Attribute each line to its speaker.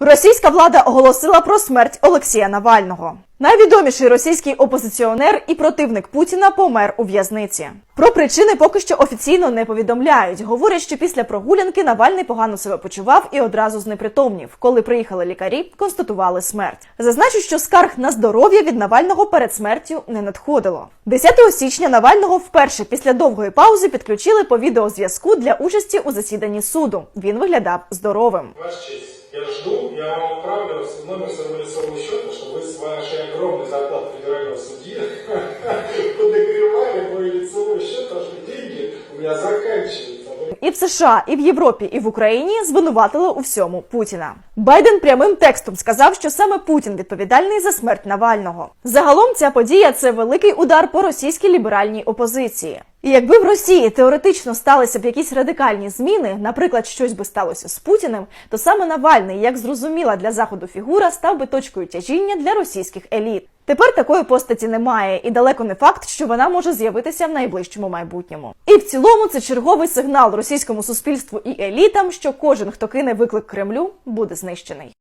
Speaker 1: Російська влада оголосила про смерть Олексія Навального. Найвідоміший російський опозиціонер і противник Путіна помер у в'язниці. Про причини поки що офіційно не повідомляють. Говорять, що після прогулянки Навальний погано себе почував і одразу знепритомнів. Коли приїхали лікарі, констатували смерть. Зазначу, що скарг на здоров'я від Навального перед смертю не надходило. 10 січня Навального вперше після довгої паузи підключили по відеозв'язку для участі у засіданні суду. Він виглядав здоровим
Speaker 2: я вам отправлю номер своего лицевого счета, чтобы вы с вашей огромной зарплаты федерального судьи подогревали мой лицевой счет, потому что деньги у меня заканчиваются.
Speaker 1: І в США, і в Європі, і в Україні звинуватили у всьому Путіна. Байден прямим текстом сказав, що саме Путін відповідальний за смерть Навального. Загалом ця подія це великий удар по російській ліберальній опозиції. І якби в Росії теоретично сталися б якісь радикальні зміни, наприклад, щось би сталося з Путіним, то саме Навальний, як зрозуміла для заходу фігура, став би точкою тяжіння для російських еліт. Тепер такої постаті немає, і далеко не факт, що вона може з'явитися в найближчому майбутньому. І в цілому це черговий сигнал російському суспільству і елітам, що кожен, хто кине виклик Кремлю, буде знищений.